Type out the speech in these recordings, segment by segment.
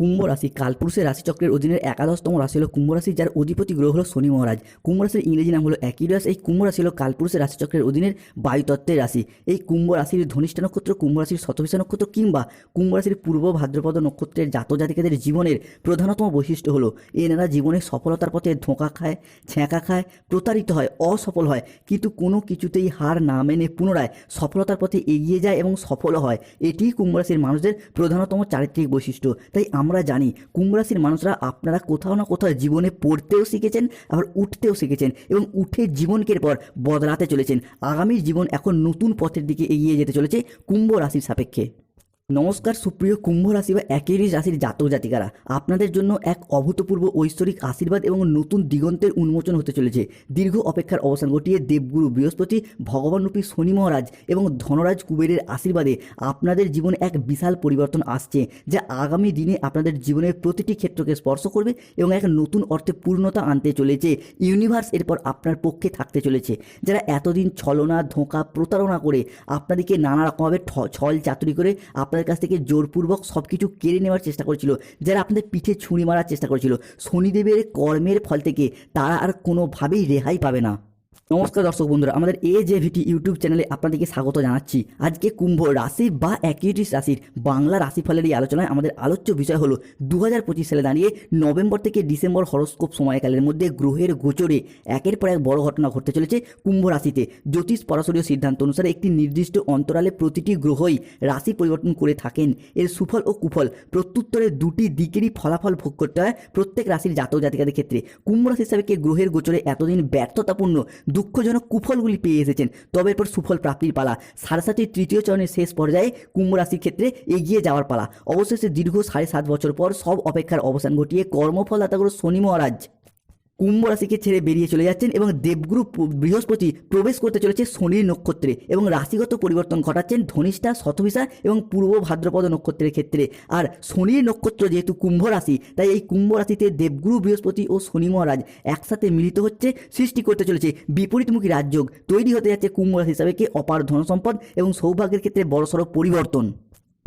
কুম্ভ রাশি, কালপুরুষের রাশিচক্রের অধীনের একাদশতম রাশি হলো কুম্ভ রাশি, যার অধিপতি গ্রহ হলো শনি মহারাজ। কুম্ভ রাশির ইংরেজি নাম হলো অ্যাকিউরাস এই কুম্ভ রাশি হলো কালপুরুষের রাশিচক্রের অধীনের বায়ুতত্ত্বের রাশি। এই কুম্ভ রাশির ধনিষ্ঠা নক্ষত্র, কুম্ভ রাশির শতভিষা নক্ষত্র কিংবা কুম্ভ রাশির পূর্ব ভাদ্রপদ নক্ষত্রের জাত জাতিকাদের জীবনের প্রধানতম বৈশিষ্ট্য হলো এনারা জীবনে সফলতার পথে ধোঁকা খায়, ছ্যাঁকা খায়, প্রতারিত হয়, অসফল হয়। কিন্তু কোনো কিছুতেই হার না মেনে পুনরায় সফলতার পথে এগিয়ে যায় এবং সফল হয়। এটিই কুম্ভ রাশির মানুষদের প্রধানতম চারিত্রিক বৈশিষ্ট্য। তাই আমরা জানি কুম্ভ রাশির মানুষরা আপনারা কোথাও না কোথাও জীবনে পড়তেও শিখেছেন, আবার উঠতেও শিখেছেন এবং উঠে জীবনকে পর বদলাতে চলেছেন। আগামী জীবন এখন নতুন পথের দিকে এগিয়ে যেতে চলেছে কুম্ভ রাশির সাপেক্ষে। নমস্কার, সুপ্রিয় কুম্ভ রাশি বা একেরিস রাশির জাতক জাতিকারা। আপনাদের জন্য এক অভূতপূর্ব ঐশ্বরিক আশীর্বাদ এবং নতুন দিগন্তের উন্মোচন হতে চলেছে। দীর্ঘ অপেক্ষার অবসান ঘটিয়ে দেবগুরু বৃহস্পতি ভগবানরূপী শনি মহারাজ এবং ধনরাজ কুবেরের আশীর্বাদে আপনাদের জীবনে এক বিশাল পরিবর্তন আসছে, যা আগামী দিনে আপনাদের জীবনের প্রতিটি ক্ষেত্রকে স্পর্শ করবে এবং এক নতুন অর্থে পূর্ণতা আনতে চলেছে। ইউনিভার্স এরপর আপনার পক্ষে থাকতে চলেছে। যারা এতদিন ছলনা, ধোঁকা প্রতারণা করে আপনাদেরকে নানা রকমভাবে ছল চাতুরি করে আপনাদের কাছ থেকে জোরপূর্বক সব কিছু কেড়ে নেওয়ার চেষ্টা করেছিল। যারা আপনাদের পিঠে ছুঁড়ি মারার চেষ্টা করেছিল। শনিদেবের কর্মের ফল থেকে তারা আর কোনোভাবেই রেহাই পাবে না। নমস্কার দর্শক বন্ধুরা, আমাদের এ জে ভিটি ইউটিউব চ্যানেলে আপনাদেরকে স্বাগত জানাচ্ছি। আজকে কুম্ভ রাশি বা অ্যাকিউটিস রাশির বাংলা রাশিফলের এই আলোচনায় আমাদের আলোচ্য বিষয় হলো দু হাজার পঁচিশ সালে দাঁড়িয়ে নভেম্বর থেকে ডিসেম্বর হরস্কোপ সময়কালের মধ্যে গ্রহের গোচরে একের পর এক বড় ঘটনা ঘটতে চলেছে কুম্ভ রাশিতে। জ্যোতিষ পরাশরীয় সিদ্ধান্ত অনুসারে একটি নির্দিষ্ট অন্তরালে প্রতিটি গ্রহই রাশি পরিবর্তন করে থাকেন। এর সুফল ও কুফল প্রত্যুত্তরে দুটি দিকেরই ফলাফল ভোগ করতে হয় প্রত্যেক রাশির জাতক জাতিকাদের ক্ষেত্রে। কুম্ভ রাশি হিসাবে গ্রহের গোচরে এতদিন ব্যর্থতাপূর্ণ দুঃখজনক কুফলগুলি পেয়ে এসেছেন। তবে এরপর সুফল প্রাপ্তির পালা। সারাসাতির তৃতীয় চরণের শেষ পর্যায়ে কুম্ভ রাশির ক্ষেত্রে এগিয়ে যাওয়ার পালা। অবশেষে দীর্ঘ সাড়ে সাত বছর পর সব অপেক্ষার অবসান ঘটিয়ে কর্মফলদাতাগুলো শনি মহারাজ। কুম্ভ রাশিকে ছেড়ে বেরিয়ে চলে যাচ্ছেন এবং দেবগুরু বৃহস্পতি প্রবেশ করতে চলেছে শনির নক্ষত্রে এবং রাশিগত পরিবর্তন ঘটাচ্ছেন ধনিষ্ঠা, শতভিসা এবং পূর্ব ভাদ্রপদ নক্ষত্রের ক্ষেত্রে। আর শনির নক্ষত্র যেহেতু কুম্ভ রাশি, তাই এই কুম্ভ রাশিতে দেবগুরু, বৃহস্পতি ও শনি মহারাজ একসাথে মিলিত হচ্ছে, সৃষ্টি করতে চলেছে বিপরীতমুখী রাজযোগ। তৈরি হতে যাচ্ছে কুম্ভ রাশি হিসাবে অপার ধনসম্পদ এবং সৌভাগ্যের ক্ষেত্রে বড়সড় পরিবর্তন।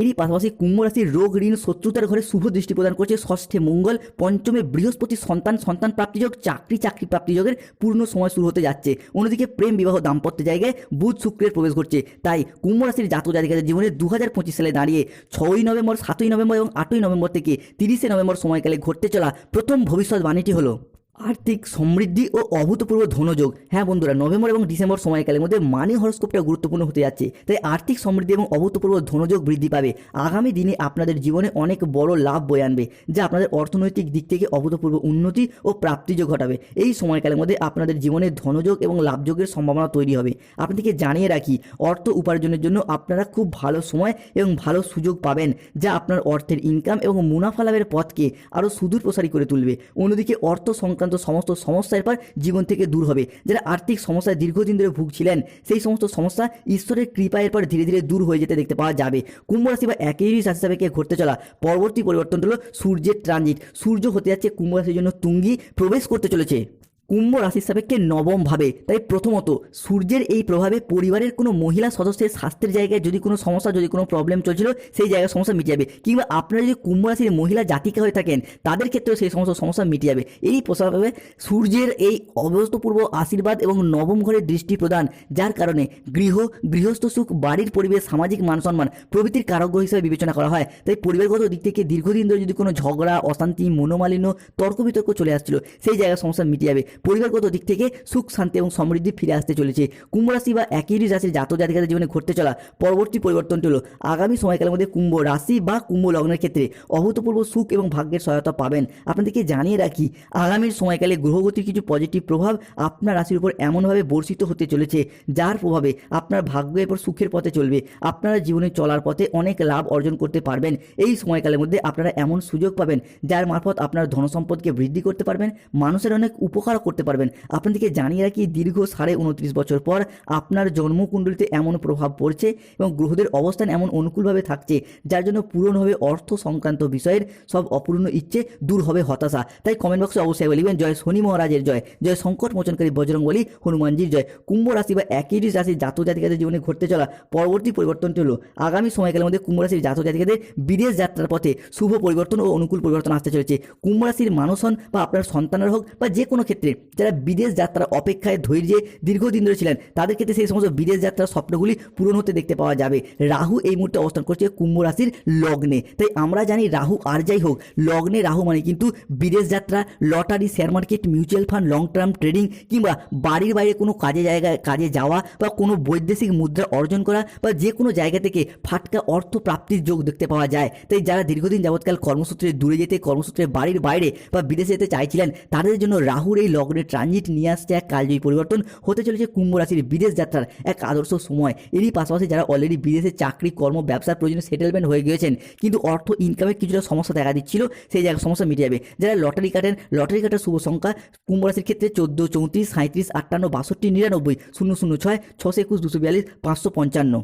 এরই পাশাপাশি কুম্ভ রাশির রোগ ঋণ শত্রুতার ঘরে শুভ দৃষ্টি প্রদান করছে ষষ্ঠে মঙ্গল, পঞ্চমে বৃহস্পতি সন্তান সন্তান প্রাপ্তিযোগ চাকরি চাকরি প্রাপ্তিযোগের পূর্ণ সময় শুরু হতে যাচ্ছে। অন্যদিকে প্রেম বিবাহ দাম্পত্য জায়গায় বুধ শুক্রের প্রবেশ ঘটছে। তাই কুম্ভ রাশির জাতক জাতিকাদের জীবনে দু হাজার পঁচিশ সালে দাঁড়িয়ে ছয়ই নভেম্বর, সাতই নভেম্বর এবং আটই নভেম্বর থেকে তিরিশে নভেম্বর সময়কালে ঘটতে চলা প্রথম ভবিষ্যৎবাণীটি হলো আর্থিক সমৃদ্ধি ও অভূতপূর্ব ধনযোগ। হ্যাঁ বন্ধুরা, নভেম্বর এবং ডিসেম্বর সময়কালের মধ্যে মানি হরস্কোপটা গুরুত্বপূর্ণ হতে যাচ্ছে, তাই আর্থিক সমৃদ্ধি এবং অভূতপূর্ব ধনযোগ বৃদ্ধি পাবে। আগামী দিনে আপনাদের জীবনে অনেক বড় লাভ বয়ে আনবে, যা আপনাদের অর্থনৈতিক দিক থেকে অভূতপূর্ব উন্নতি ও প্রাপ্তিযোগ ঘটাবে। এই সময়কালের মধ্যে আপনাদের জীবনে ধনযোগ এবং লাভযোগের সম্ভাবনা তৈরি হবে। আপনাদেরকে জানিয়ে রাখি, অর্থ উপার্জনের জন্য আপনারা খুব ভালো সময় এবং ভালো সুযোগ পাবেন, যা আপনার অর্থের ইনকাম এবং মুনাফা লাভের পথকে আরও সুদূর প্রসারী করে তুলবে। অন্যদিকে অর্থ সংক্রান্ত সমস্ত সমস্যার পর জীবন থেকে দূর হবে। যারা আর্থিক সমস্যায় দীর্ঘদিন ধরে ভুগছিলেন, সেই সমস্ত সমস্যা ঈশ্বরের কৃপায় এরপর ধীরে ধীরে দূর হয়ে যেতে দেখতে পাওয়া যাবে। কুম্ভ রাশি বা একই রাশি সাপেক্ষে ঘটতে চলা, পরবর্তী পরিবর্তন হলো সূর্যের ট্রানজিট সূর্য হতে যাচ্ছে কুম্ভ রাশির জন্য তুঙ্গি প্রবেশ করতে চলেছে। কুম্ভ রাশির সাপেক্ষে নবম ভাবে। তাই প্রথমত, সূর্যের এই প্রভাবে পরিবারের কোনো মহিলা সদস্যের স্বাস্থ্যের জায়গায় যদি কোনো সমস্যা, যদি কোনো প্রবলেম চলছিল, সেই জায়গায় সমস্যা মিটে যাবে। কিংবা আপনারা যদি কুম্ভ রাশির মহিলা জাতিকা হয়ে থাকেন, তাদের ক্ষেত্রেও সেই সমস্ত সমস্যা মিটে যাবে। এই প্রভাবে সূর্যের এই অভূতপূর্ব আশীর্বাদ এবং নবম ঘরের দৃষ্টি প্রদান, যার কারণে গৃহ, গৃহস্থ সুখ, বাড়ির পরিবেশ, সামাজিক মান সম্মান প্রভৃতির কারক হিসেবে বিবেচনা করা হয়। তাই পরিবারগত দিক থেকে দীর্ঘদিন ধরে যদি কোনো ঝগড়া, অশান্তি, মনোমালিন্য, তর্ক বিতর্ক চলে আসছিল, সেই জায়গায় সমস্যা মিটে যাবে। পরিবারগত দিক থেকে সুখ, শান্তি এবং সমৃদ্ধি ফিরে আসতে চলেছে। কুম্ভ রাশি বা একই রাশির জাতক জাতিকাদের জীবনে ঘটতে চলা পরবর্তী পরিবর্তনটি হলো, আগামী সময়কালের মধ্যে কুম্ভ রাশি বা কুম্ভ লগ্নের ক্ষেত্রে অভূতপূর্ব সুখ এবং ভাগ্যের সহায়তা পাবেন। আপনাদেরকে জানিয়ে রাখি, আগামীর সময়কালে গ্রহগতির কিছু পজিটিভ প্রভাব আপনার রাশির উপর এমনভাবে বর্ষিত হতে চলেছে, যার প্রভাবে আপনার ভাগ্য এরপর সুখের পথে চলবে। আপনারা জীবনে চলার পথে অনেক লাভ অর্জন করতে পারবেন। এই সময়কালের মধ্যে আপনারা এমন সুযোগ পাবেন, যার মারফত আপনার ধনসম্পদকে বৃদ্ধি করতে পারবেন। মানুষের অনেক উপকার করতে পারবেন। আপনাদেরকে জানিয়ে রাখি, দীর্ঘ সাড়ে উনত্রিশ বছর পর আপনার জন্মকুণ্ডলিতে এমন প্রভাব পড়ছে এবং গ্রহদের অবস্থান এমন অনুকূলভাবে থাকছে, যার জন্য পূরণ হবে অর্থ সংক্রান্ত বিষয়ের সব অপূর্ণ ইচ্ছে, দূর হবে হতাশা। তাই কমেন্ট বক্সে অবশ্যই বলিবেন জয় শনি মহারাজের জয় জয় সংকট মোচনকারী বজরংবলী হনুমানজির জয়। কুম্ভ রাশি বা একই রাশি জাত জাতিকাদের জীবনে ঘটতে চলা পরবর্তী পরিবর্তনটি হলো, আগামী সময়কালের মধ্যে কুম্ভ রাশির জাত জাতিকাদের বিদেশ যাত্রার পথে শুভ পরিবর্তন ও অনুকূল পরিবর্তন আসতে চলেছে। কুম্ভ রাশির মানুষ বা আপনার সন্তানের হোক বা যে কোনো ক্ষেত্রে যারা বিদেশ যাত্রার অপেক্ষায় ধৈর্যে দীর্ঘদিন ধরে ছিলেন, তাদের ক্ষেত্রে সেই সমস্ত বিদেশ যাত্রার স্বপ্নগুলি পূরণ হতে দেখতে পাওয়া যাবে। রাহু এই মুহূর্তে অবস্থান করছে কুম্ভ রাশির লগ্নে। তাই আমরা জানি রাহু আর যাই হোক, লগ্নে রাহু মানে কিন্তু বিদেশ যাত্রা, lottery share market mutual fund long term trading কিংবা বাড়ির বাইরে কোনো কাজে জায়গায় কাজে যাওয়া বা কোনো বৈদেশিক মুদ্রা অর্জন করা বা যে কোনো জায়গা থেকে ফাটকা অর্থ প্রাপ্তির যোগ দেখতে পাওয়া যায়। তাই যারা দীর্ঘদিন যাবৎকাল কর্মসূত্রে দূরে যেতে, কর্মসূত্রে বাড়ির বাইরে বা বিদেশে যেতে চাইছিলেন, তাদের জন্য রাহুর এই লগ্নে ট্রানজিট নিয়ে আসছে এক কালজয়ী পরিবর্তন। হতে চলেছে কুম্ভ রাশির বিদেশ যাত্রার এক আদর্শ সময়। এরই পাশাপাশি যারা অলরেডি বিদেশে চাকরি, কর্ম, ব্যবসার প্রয়োজনে সেটেলমেন্ট হয়ে গিয়েছেন, কিন্তু অর্থ ইনকামের কিছুটা সমস্যা দেখা দিচ্ছিল, সেই জায়গায় সমস্যা মিটে যাবে। যারা লটারি কাটেন লটারি কাটার শুভ সংখ্যা কুম্ভ রাশির ক্ষেত্রে চোদ্দ, চৌত্রিশ সাঁত্রিশ আটান্ন, বাষট্টি, নিরানব্বই, শূন্য শূন্য, ছয়, ছশো একুশ, দুশো বিয়াল্লিশ, পাঁচশো পঞ্চান্ন।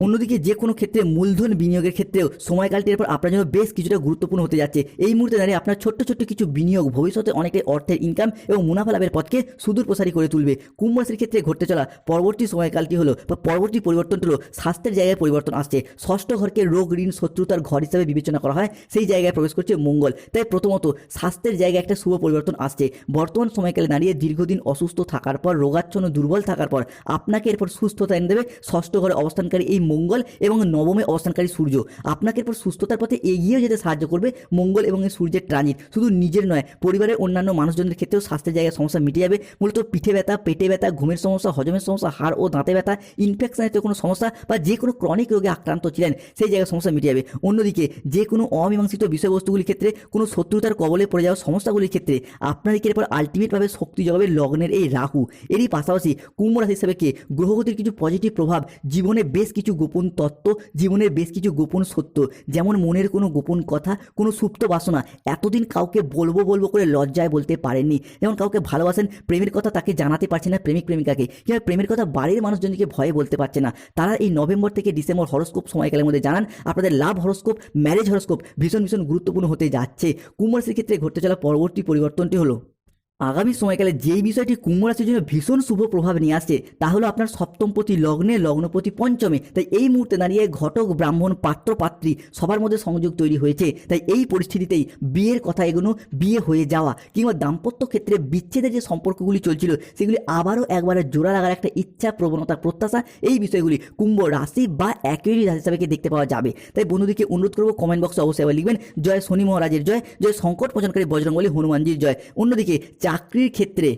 অন্যদিকে যে কোনো ক্ষেত্রে মূলধন বিনিয়োগের ক্ষেত্রেও সময়কালটি এরপর আপনার জন্য বেশ কিছুটা গুরুত্বপূর্ণ হতে যাচ্ছে। এই মুহূর্তে দাঁড়িয়ে আপনার ছোট্ট ছোট্ট কিছু বিনিয়োগ ভবিষ্যতে অনেকটাই অর্থের ইনকাম এবং মুনাফা লাভের পথকে সুদূর প্রসারী করে তুলবে। কুম্ভ রাশির ক্ষেত্রে ঘটতে চলা পরবর্তী সময়কালটি হলো বা পরবর্তী পরিবর্তনটি হলো স্বাস্থ্যের জায়গায় পরিবর্তন আসছে। ষষ্ঠ ঘরকে রোগ ঋণ শত্রুতার ঘর হিসাবে বিবেচনা করা হয়। সেই জায়গায় প্রবেশ করছে মঙ্গল। তাই প্রথমত স্বাস্থ্যের জায়গায় একটা শুভ পরিবর্তন আসছে। বর্তমান সময়কালে দাঁড়িয়ে দীর্ঘদিন অসুস্থ থাকার পর, রোগাচ্ছন্ন দুর্বল থাকার পর আপনাকে এরপর সুস্থতা এনে দেবে। ষষ্ঠ ঘরে অবস্থানকারী এই মঙ্গল এবং নবমে অবস্থানকারী সূর্য। আপনাকে এরপর সুস্থতার পথে এগিয়েও যেতে সাহায্য করবে মঙ্গল এবং এই সূর্যের ট্রানজিট। শুধু নিজের নয়, পরিবারের অন্যান্য মানুষজনদের ক্ষেত্রেও স্বাস্থ্যের জায়গায় সমস্যা মিটে যাবে। মূলত পিঠে ব্যথা, পেটে ব্যথা, ঘুমের সমস্যা, হজমের সমস্যা, হাড় ও দাঁতে ব্যথা ইনফেকশনের কোনো সমস্যা বা যে কোনো ক্রনিক রোগে আক্রান্ত ছিলেন, সেই জায়গায় সমস্যা মিটে যাবে। অন্যদিকে, যে কোনো অমীমাংসিত বিষয়বস্তুগুলির ক্ষেত্রে, কোনো শত্রুতার কবলে পড়ে যাওয়া সমস্যাগুলির ক্ষেত্রে আপনাদেরকে এরপর আলটিমেটভাবে শক্তি জগাবে লগ্নের এই রাহু। এরই পাশাপাশি কুম্ভ রাশি হিসাবে কে, গ্রহগতির কিছু পজিটিভ প্রভাব, জীবনে বেশ কিছু গোপন তত্ত্ব, জীবনের বেশ কিছু গোপন সত্য, যেমন মনের কোনো গোপন কথা, কোনো সুপ্ত বাসনা। এতদিন কাউকে বলব বলব করে লজ্জায় বলতে পারেননি। যেমন কাউকে ভালোবাসেন, প্রেমের কথা তাকে জানাতে পারছে না প্রেমিক প্রেমিকাকে, কিংবা প্রেমের কথা বাড়ির মানুষজনকে ভয়ে বলতে পারছে না। তারা এই নভেম্বর থেকে ডিসেম্বর হরস্কোপ সময়কালের মধ্যে জানান, আপনাদের লাভ হরস্কোপ, ম্যারেজ হরস্কোপ ভীষণ ভীষণ গুরুত্বপূর্ণ হতে যাচ্ছে। কুম্ভ ক্ষেত্রে ঘটতে চলা পরবর্তী পরিবর্তনটি হলো আগামী সময়কালে যেই বিষয়টি কুম্ভ রাশির জন্য ভীষণ শুভ প্রভাব নিয়ে আসছে, তা হলো আপনার সপ্তমপতি লগ্নে লগ্নপতি পঞ্চমে। তাই এই মুহূর্তে দাঁড়িয়ে ঘটক, ব্রাহ্মণ, পাত্র, পাত্রী সবার মধ্যে সংযোগ তৈরি হয়েছে। তাই এই পরিস্থিতিতেই বিয়ের কথা এগুলো বিয়ে হয়ে যাওয়া কিংবা দাম্পত্য ক্ষেত্রে বিচ্ছেদের যে সম্পর্কগুলি চলছিল, সেগুলি আবারও একবারে জোড়া লাগার একটা ইচ্ছা, প্রবণতা, প্রত্যাশা এই বিষয়গুলি কুম্ভ রাশি বা একই রাশি হিসাবে দেখতে পাওয়া যাবে। তাই বন্ধুদেরকে অনুরোধ করব কমেন্ট বক্সে অবশ্যই লিখবেন, জয় শনি মহারাজের জয় জয় সংকট মোচনকারী বজরঙ্গলী হনুমানজির জয়। অন্যদিকে চাকরির ক্ষেত্রে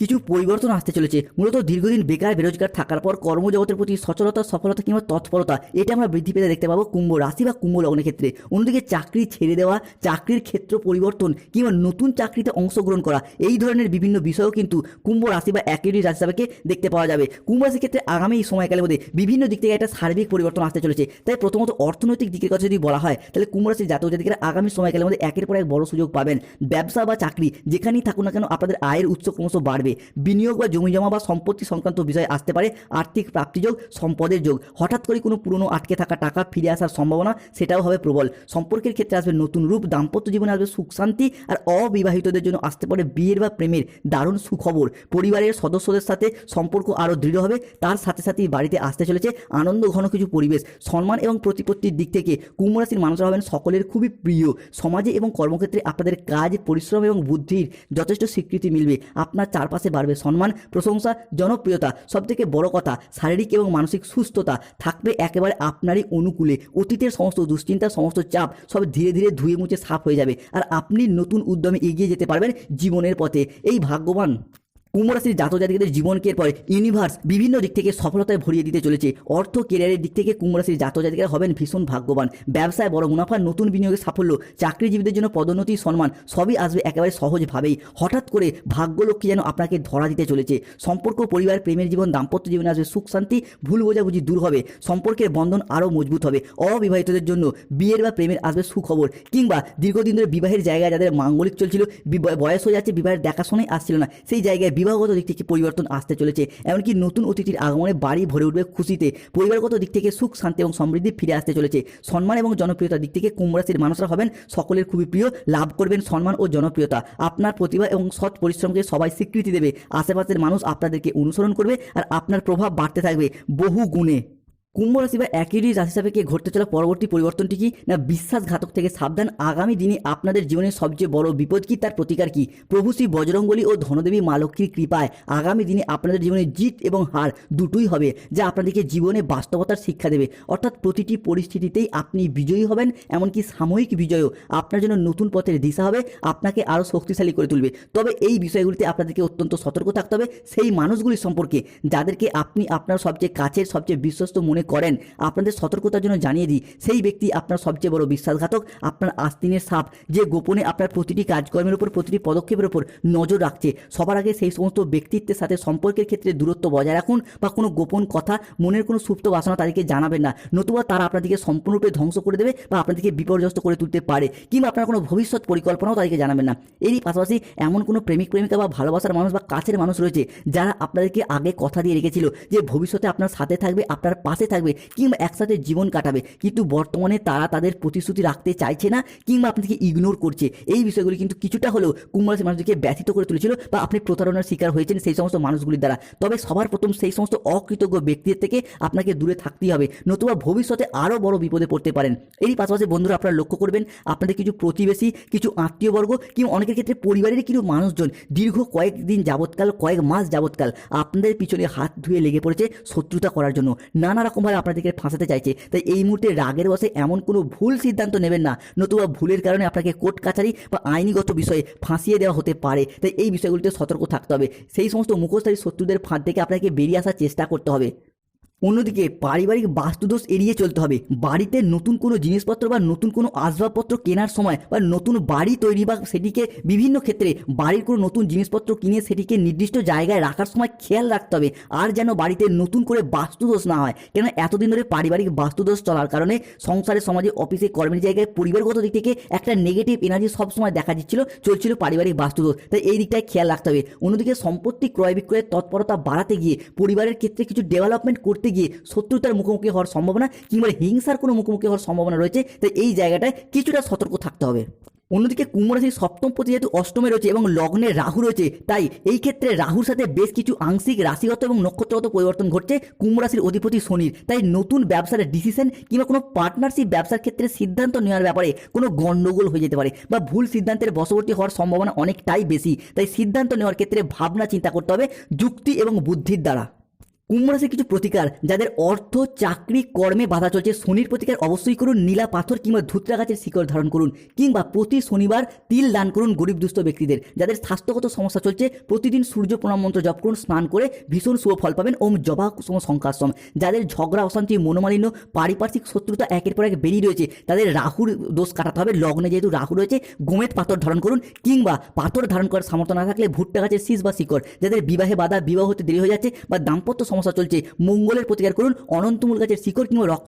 কিছু পরিবর্তন আসতে চলেছে। মূলত দীর্ঘদিন বেকার, বেরোজগার থাকার পর কর্মজগতের প্রতি সচলতা, সফলতা কিংবা তৎপরতা, এটা আমরা বৃদ্ধি পেতে দেখতে পাবো কুম্ভ রাশি বা কুম্ভ লগ্নের ক্ষেত্রে। অন্যদিকে চাকরি ছেড়ে দেওয়া, চাকরির ক্ষেত্র পরিবর্তন কিংবা নতুন চাকরিতে অংশগ্রহণ করা, এই ধরনের বিভিন্ন বিষয়ও কিন্তু কুম্ভ রাশি বা একই রাশি হিসাবে দেখতে পাওয়া যাবে। কুম্ভ রাশির ক্ষেত্রে আগামী এই সময়কালের মধ্যে বিভিন্ন দিক থেকে একটা সার্বিক পরিবর্তন আসতে চলেছে। তাই প্রথমত অর্থনৈতিক দিকের কথা যদি বলা হয়, তাহলে কুম্ভ রাশির জাতক জাতিকেরা আগামী সময়কালের মধ্যে একের পর এক বড় সুযোগ পাবেন। ব্যবসা বা চাকরি, যেখানেই থাকুন না কেন আপনাদের আয়ের উৎস ক্রমশ বাড়বে। বিনিয়োগ বা জমি জমা বা সম্পত্তি সংক্রান্ত বিষয়ে আসতে পারে। আর্থিক প্রাপ্তিযোগ, সম্পদের যোগ। হঠাৎ করে কোনো পুরনো আটকে থাকা টাকা ফিরে আসার সম্ভাবনা, সেটাও হবে প্রবল। সম্পর্কের ক্ষেত্রে আসবে নতুন রূপ, দাম্পত্য জীবনে আসবে সুখ, শান্তি আর অবিবাহিতদের জন্য আসতে পারে বিয়ের বা প্রেমের দারুণ সুখবর। পরিবারের সদস্যদের সাথে সম্পর্ক আরও দৃঢ় হবে। তার সাথে সাথেই বাড়িতে আসতে চলেছে আনন্দ, ঘন কিছু পরিবেশ। সম্মান এবং প্রতিপত্তির দিক থেকে কুম্ভ রাশির মানুষরা হবেন সকলের খুবই প্রিয়। সমাজে এবং কর্মক্ষেত্রে আপনাদের কাজ, পরিশ্রম এবং বুদ্ধির যথেষ্ট স্বীকৃতি মিলবে। আপনার চারপাশে বাড়বে। সম্মান, প্রশংসা, জনপ্রিয়তা সবথেকে বড় কথা। শারীরিক এবং মানসিক সুস্থতা থাকবে একেবারে আপনারই অনুকূলে। অতীতের সমস্ত দুশ্চিন্তা, সমস্ত চাপ সব ধীরে ধীরে ধুয়ে মুছে সাফ হয়ে যাবে। আর আপনি নতুন উদ্যমে এগিয়ে যেতে পারবেন জীবনের পথে। এই ভাগ্যবান কুম্ভ রাশির জাতক জাতিকাদের জীবনকে এরপর ইউনিভার্স বিভিন্ন দিক থেকে সফলতায় ভরিয়ে দিতে চলেছে। অর্থ কেরিয়ারের দিক থেকে কুম্ভ রাশির জাতক জাতিকারা হবেন ভীষণ ভাগ্যবান। ব্যবসায় বড় মুনাফা, নতুন বিনিয়োগের সাফল্য, চাকরিজীবীদের জন্য পদোন্নতি, সম্মান সবই আসবে একেবারে সহজভাবেই। হঠাৎ করে ভাগ্যলক্ষ্মী যেন আপনাকে ধরা দিতে চলেছে। সম্পর্ক, পরিবার, প্রেমের জীবন, দাম্পত্য জীবনে আসবে সুখ, শান্তি, ভুল বোঝাবুঝি দূর হবে। সম্পর্কের বন্ধন আরও মজবুত হবে। অবিবাহিতদের জন্য বিয়ের বা প্রেমের আসবে সুখবর কিংবা দীর্ঘদিন ধরে বিবাহের জায়গায় যাদের মাঙ্গলিক চলছিল বয়স হয়ে যাচ্ছে, বিবাহের দেখাশোনাই আসছিল না, সেই জায়গায় বিবাহগত দিক থেকে পরিবর্তন আসতে চলেছে। এমনকি নতুন অতিথির আগমনে বাড়ি ভরে উঠবে খুশিতে। পরিবারগত দিক থেকে সুখ, শান্তি এবং সমৃদ্ধি ফিরে আসতে চলেছে। সম্মান এবং জনপ্রিয়তার দিক থেকে কুম্ভ রাশির মানুষরা হবেন সকলের খুবই প্রিয়, লাভ করবেন সম্মান ও জনপ্রিয়তা। আপনার প্রতিভা এবং সৎ পরিশ্রমকে সবাই স্বীকৃতি দেবে। আশেপাশের মানুষ আপনাদেরকে অনুসরণ করবে আর আপনার প্রভাব বাড়তে থাকবে বহু গুণে কুম্ভ রাশি বা একই রাশি সাপেক্ষে ঘটতে চলা পরবর্তী পরিবর্তনটি কি না বিশ্বাসঘাতক থেকে সাবধান? আগামী দিনে আপনাদের জীবনের সবচেয়ে বড় বিপদ কি? তার প্রতিকার কি? প্রভু শ্রী বজরঙ্গলী ও ধনদেবী মা লক্ষ্মীর কৃপায় আগামী দিনে আপনাদের জীবনে জিত এবং হার দুটোই হবে, যা আপনাদেরকে জীবনে বাস্তবতার শিক্ষা দেবে। অর্থাৎ প্রতিটি পরিস্থিতিতেই আপনি বিজয়ী হবেন, এমনকি সাময়িক বিজয়ও। আপনার জন্য নতুন পথের দিশা হবে, আপনাকে আরও শক্তিশালী করে তুলবে। তবে এই বিষয়গুলিতে আপনাদেরকে অত্যন্ত সতর্ক থাকতে হবে। সেই মানুষগুলি সম্পর্কে, যাদেরকে আপনি আপনার সবচেয়ে কাছের, সবচেয়ে বিশ্বস্ত মনে করেন। আপনাদের সতর্কতার জন্য জানিয়ে দিই, সেই ব্যক্তি আপনার সবচেয়ে বড় বিশ্বাসঘাতক, আপনার আস্তিনের সাপ, যে গোপনে আপনার প্রতিটি কাজকর্মের উপর, প্রতিটি পদক্ষেপের উপর নজর রাখছে। সবার আগে সেই সমস্ত ব্যক্তিত্বের সাথে সম্পর্কের ক্ষেত্রে দূরত্ব বজায় রাখুন বা কোনো গোপন কথা, মনের কোনো সুপ্ত বাসনা তাদেরকে জানাবেন না। নতুবা তারা আপনাদেরকে সম্পূর্ণরূপে ধ্বংস করে দেবে বা আপনাদেরকে বিপর্যস্ত করে তুলতে পারে, কিংবা আপনার কোনো ভবিষ্যৎ পরিকল্পনাও তাদেরকে জানাবেন না। এরই পাশাপাশি এমন কোনো প্রেমিক, প্রেমিকা বা ভালোবাসার মানুষ বা কাছের মানুষ রয়েছে, যারা আপনাদেরকে আগে কথা দিয়ে রেখেছিল যে ভবিষ্যতে আপনার সাথে থাকবে, আপনার পাশে থাকবে, কিংবা একসাথে জীবন কাটাবে। কিন্তু বর্তমানে তারা তাদের প্রতিশ্রুতি রাখতে চাইছে না, কিংবা আপনাদেরকে ইগনোর করছে। এই বিষয়গুলি কিন্তু কিছুটা হলেও কুম্ভ রাশির মানুষদেরকে ব্যথিত করে তুলেছিল বা আপনি প্রতারণার শিকার হয়েছেন সেই সমস্ত মানুষগুলির দ্বারা। তবে সবার প্রথম সেই সমস্ত অকৃতজ্ঞ ব্যক্তির থেকে আপনাকে দূরে থাকতেই হবে, নতুবা ভবিষ্যতে আরও বড় বিপদে পড়তে পারেন। এরই পাশাপাশি বন্ধুরা, আপনারা লক্ষ্য করবেন, আপনাদের কিছু প্রতিবেশী, কিছু আত্মীয়বর্গ, কিংবা অনেকের ক্ষেত্রে পরিবারের কিছু মানুষজন দীর্ঘ কয়েকদিন যাবৎকাল, কয়েক মাস যাবৎকাল আপনাদের পিছনে হাত ধুয়ে লেগে পড়েছে শত্রুতা করার জন্য। নানা রকমভাবে আপনাদেরকে ফাঁসাতে চাইছে। তাই এই মুহূর্তে রাগের বসে এমন কোনো ভুল সিদ্ধান্ত নেবেন না, নতুবা ভুলের কারণে আপনাকে কোর্ট কাছারি বা আইনিগত বিষয়ে ফাঁসিয়ে দেওয়া হতে পারে। তাই এই বিষয়গুলিতে সতর্ক থাকতে হবে। সেই সমস্ত মুখোশধারী শত্রুদের ফাঁদ থেকে আপনাকে বেরিয়ে আসার চেষ্টা করতে হবে। অন্যদিকে পারিবারিক বাস্তুদোষ এড়িয়ে চলতে হবে। বাড়িতে নতুন কোনো জিনিসপত্র বা নতুন কোনো আসবাবপত্র কেনার সময় বা নতুন বাড়ি তৈরি বা সেটিকে বিভিন্ন ক্ষেত্রে বাড়ির কোনো নতুন জিনিসপত্র কিনে সেটিকে নির্দিষ্ট জায়গায় রাখার সময় খেয়াল রাখতে হবে। আর যেন বাড়িতে নতুন করে বাস্তুদোষ না হয়। কেন এতদিন ধরে পারিবারিক বাস্তুদোষ চলার কারণে সংসারে, সমাজে, অফিসে, কর্মের জায়গায় পরিবারগত দিক থেকে একটা নেগেটিভ এনার্জি সবসময় দেখা দিচ্ছিল, চলছিল পারিবারিক বাস্তুদোষ। তাই এই দিকটায় খেয়াল রাখতে হবে। অন্যদিকে সম্পত্তি ক্রয় বিক্রয়ের তৎপরতা বাড়াতে গিয়ে পরিবারের ক্ষেত্রে কিছু ডেভেলপমেন্ট করতে গিয়ে শত্রুতার মুখোমুখি হওয়ার সম্ভাবনা কিংবা হিংসার কোনো মুখোমুখি হওয়ার সম্ভাবনা রয়েছে, তাই এই জায়গাটায় কিছুটা সতর্ক থাকতে হবে। অন্যদিকে কুম্ভ রাশির সপ্তম পতি যেহেতু অষ্টমে রয়েছে এবং লগ্নে রাহু রয়েছে, তাই এই ক্ষেত্রে রাহুর সাথে বেশ কিছু আংশিক রাশিগত এবং নক্ষত্রগত পরিবর্তন ঘটছে কুম্ভ রাশির অধিপতি শনির। তাই নতুন ব্যবসার ডিসিশন কিংবা কোনো পার্টনারশিপ ব্যবসার ক্ষেত্রে সিদ্ধান্ত নেওয়ার ব্যাপারে কোনো গণ্ডগোল হয়ে যেতে পারে বা ভুল সিদ্ধান্তের বশবর্তী হওয়ার সম্ভাবনা অনেকটাই বেশি। তাই সিদ্ধান্ত নেওয়ার ক্ষেত্রে ভাবনা চিন্তা করতে হবে যুক্তি এবং বুদ্ধির দ্বারা। কুম্ভ রাশির কিছু প্রতিকার, যাদের অর্থ, চাকরি, কর্মে বাধা চলছে। শনির প্রতিকার অবশ্যই করুন, নীলা পাথর কিংবা ধুতরা গাছের শিকড় ধারণ করুন, কিংবা প্রতি শনিবার তিল দান করুন গরিব দুস্থ ব্যক্তিদের, যাদের স্বাস্থ্যগত সমস্যা চলছে। প্রতিদিন সূর্য প্রণাম মন্ত্র জপ করুন, স্নান করে ভীষণ শুভ ফল পাবেন। ওম জবা কুসুম শঙ্কাশ্রম যাদের ঝগড়া, অশান্তি, মনোমালিন্য, পারিপার্শ্বিক শত্রুতা একের পর এক বেরিয়ে রয়েছে, তাদের রাহুর দোষ কাটাতে হবে। লগ্নে যেহেতু রাহু রয়েছে গোমেদ পাথর ধারণ করুন, কিংবা পাথর ধারণ করার সামর্থ্য না থাকলে ভুট্টা গাছের শীষ বা শিকড়, যাদের বিবাহে বাধা, বিবাহ হতে দেরি হয়ে যাচ্ছে বা দাম্পত্য সমস্যা চলছে। মঙ্গলের প্রতিকার করুন অনন্তমূল গাছের শিকড় কিংবা রক্ত